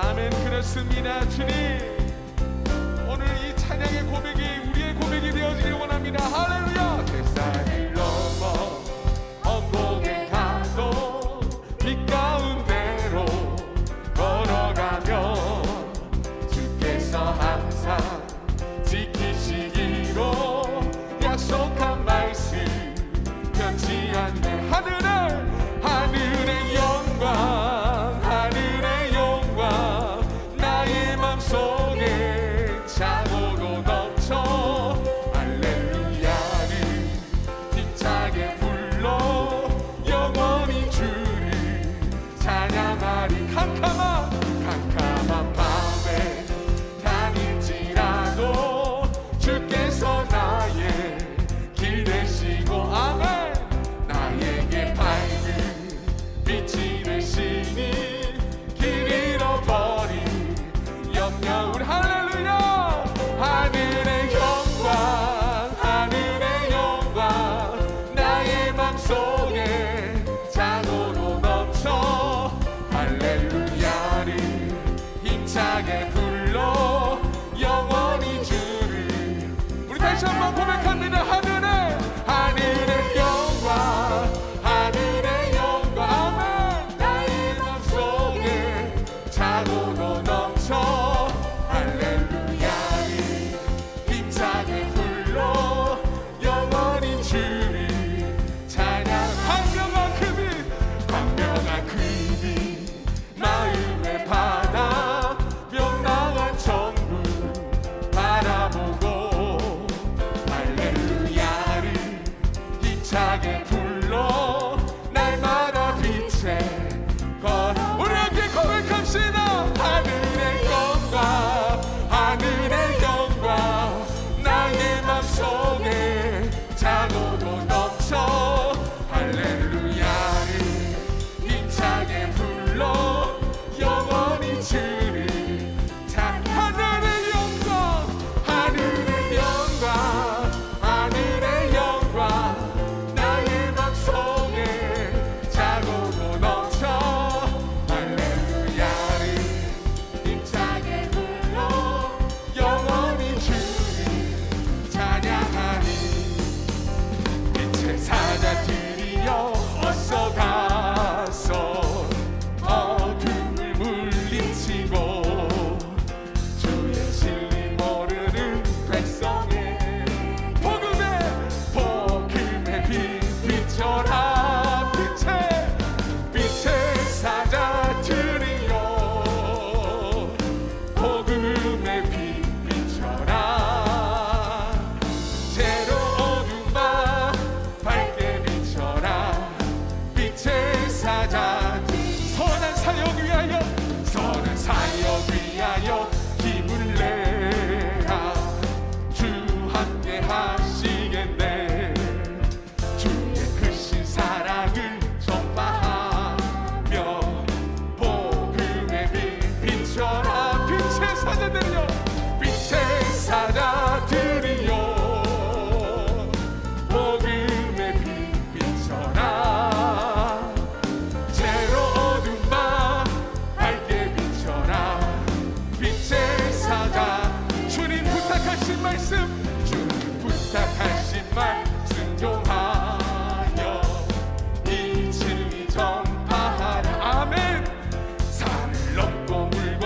아멘 그렇습니다. 주님 오늘 이 찬양의 고백이 우리의 고백이 되어지길 원합니다. 할렐루야!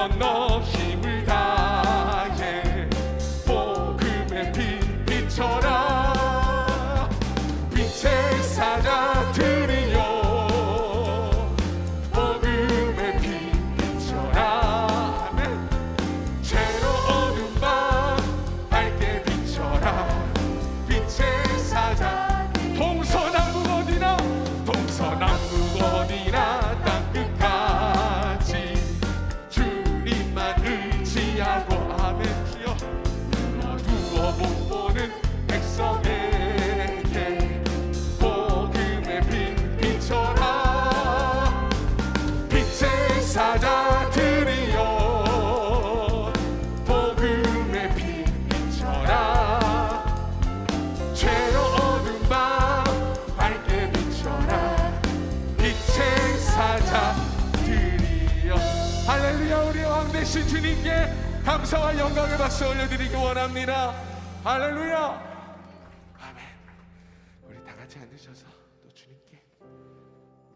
no. 할렐루야 우리 왕 대신 주님께 감사와 영광의 박수 올려드리기 원합니다. 할렐루야. 아멘. 우리 다 같이 앉으셔서 또 주님께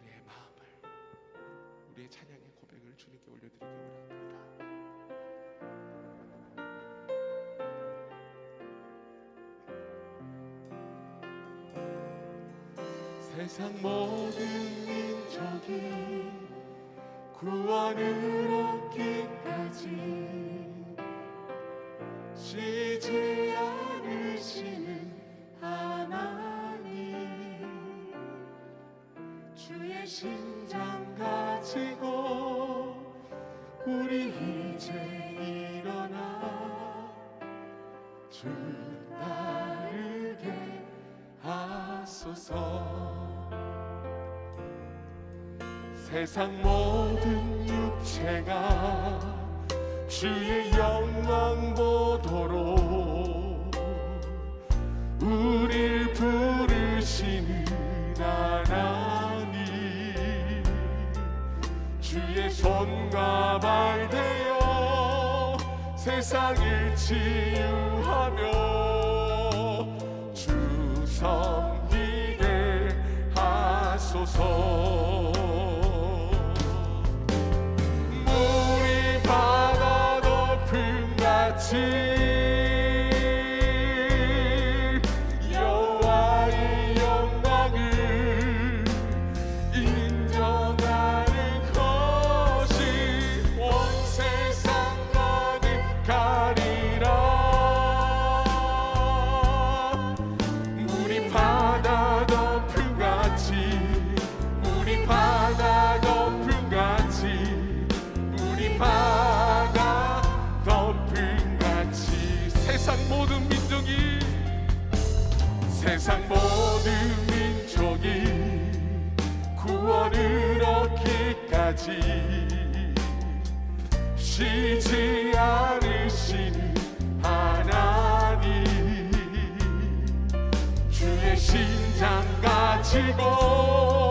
우리의 마음을 우리의 찬양의 고백을 주님께 올려드리기 원합니다. 세상 모든 민족이 구원을 얻기까지 쉬지 않으시는 세상 모든 육체가 주의 영광 보도록 우릴 부르시는 하나님 주의 손과 발 되어 세상을 치유하며 세상 모든 민족이 구원을 얻기까지 쉬지 않으시는 하나님 주의 심장 가지고